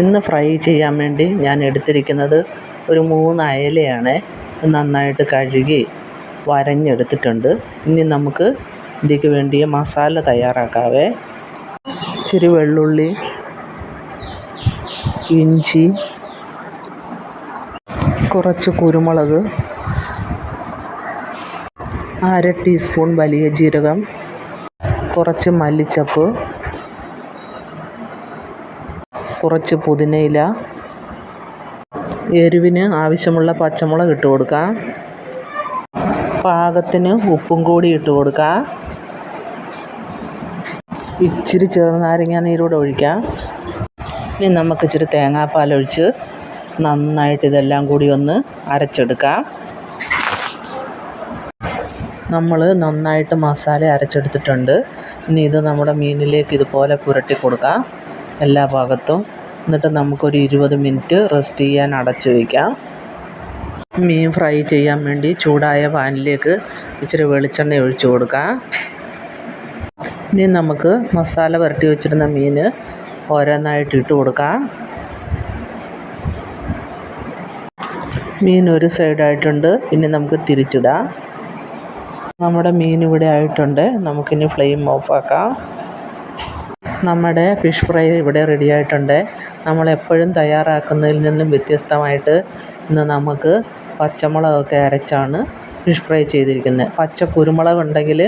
ഇന്ന് ഫ്രൈ ചെയ്യാൻ വേണ്ടി ഞാൻ എടുത്തിരിക്കുന്നത് ഒരു മൂന്ന് അയലയാണ് നന്നായിട്ട് കഴുകി വരഞ്ഞെടുത്തിട്ടുണ്ട്. ഇനി നമുക്ക് ഇതിക്ക് വേണ്ടിയ മസാല തയ്യാറാക്കാവേ. ഇച്ചിരി വെള്ളുള്ളി ഇഞ്ചി കുറച്ച് കുരുമുളക് അര ടീസ്പൂൺ വലിയ ജീരകം കുറച്ച് മല്ലിച്ചപ്പ് കുറച്ച് പുതിനയില എരിവിന് ആവശ്യമുള്ള പച്ചമുളക് ഇട്ട് കൊടുക്കാം. പാകത്തിന് ഉപ്പും കൂടി ഇട്ട് കൊടുക്കാം. ഇച്ചിരി ചെറുനാരങ്ങ നീരൂടെ ഒഴിക്കാം. ഇനി നമുക്ക് ഇച്ചിരി തേങ്ങാപ്പാൽ ഒഴിച്ച് നന്നായിട്ട് ഇതെല്ലാം കൂടി ഒന്ന് അരച്ചെടുക്കാം. നമ്മൾ നന്നായിട്ട് മസാല അരച്ചെടുത്തിട്ടുണ്ട്. ഇനി ഇത് നമ്മുടെ മീനിലേക്ക് ഇതുപോലെ പുരട്ടി കൊടുക്കാം. എല്ലാ ഭാഗത്തും. എന്നിട്ട് നമുക്കൊരു ഇരുപത് മിനിറ്റ് റെസ്റ്റ് ചെയ്യാൻ അടച്ചു വയ്ക്കാം മീൻ ഫ്രൈ ചെയ്യാൻ വേണ്ടി ചൂടായ പാനിലേക്ക് ഇച്ചിരി വെളിച്ചെണ്ണ ഒഴിച്ചു കൊടുക്കാം. ഇനി നമുക്ക് മസാല പുരട്ടി വെച്ചിരുന്ന മീൻ ഓരോന്നായിട്ട് ഇട്ട് കൊടുക്കാം. മീൻ ഒരു സൈഡായിട്ടുണ്ട് ഇനി നമുക്ക് തിരിച്ചിടാം. നമ്മുടെ മീൻ ഇവിടെ ആയിട്ടുണ്ട് നമുക്കിനി ഫ്ലെയിം ഓഫാക്കാം നമ്മുടെ ഫിഷ് ഫ്രൈ ഇവിടെ റെഡി ആയിട്ടുണ്ട്. നമ്മളെപ്പോഴും തയ്യാറാക്കുന്നതിൽ നിന്നും വ്യത്യസ്തമായിട്ട് ഇന്ന് നമുക്ക് പച്ചമുളകൊക്കെ അരച്ചാണ് ഫിഷ് ഫ്രൈ ചെയ്തിരിക്കുന്നത്. പച്ച കുരുമുളക് ഉണ്ടെങ്കിൽ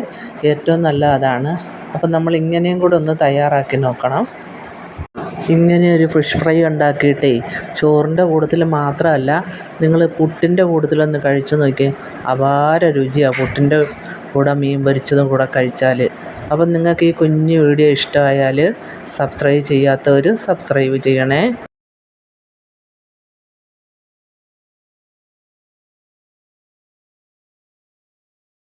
ഏറ്റവും നല്ല അതാണ്. അപ്പം നമ്മൾ ഇങ്ങനെയും കൂടെ ഒന്ന് തയ്യാറാക്കി നോക്കണം. ഇങ്ങനെ ഒരു ഫിഷ് ഫ്രൈ ഉണ്ടാക്കിയിട്ടേ ചോറിന്റെ കൂട്ടത്തിൽ മാത്രമല്ല നിങ്ങൾ പുട്ടിന്റെ കൂട്ടത്തിലൊന്ന് കഴിച്ച് നോക്കിയേ. അപാര രുചിയാണ് പുട്ടിന്റെ കൂടെ മീൻ പൊരിച്ചതും കൂടെ കഴിച്ചാൽ അപ്പം നിങ്ങൾക്ക് ഈ കുഞ്ഞു വീഡിയോ ഇഷ്ടമായാൽ സബ്സ്ക്രൈബ് ചെയ്യാത്തവർ സബ്സ്ക്രൈബ് ചെയ്യണേ.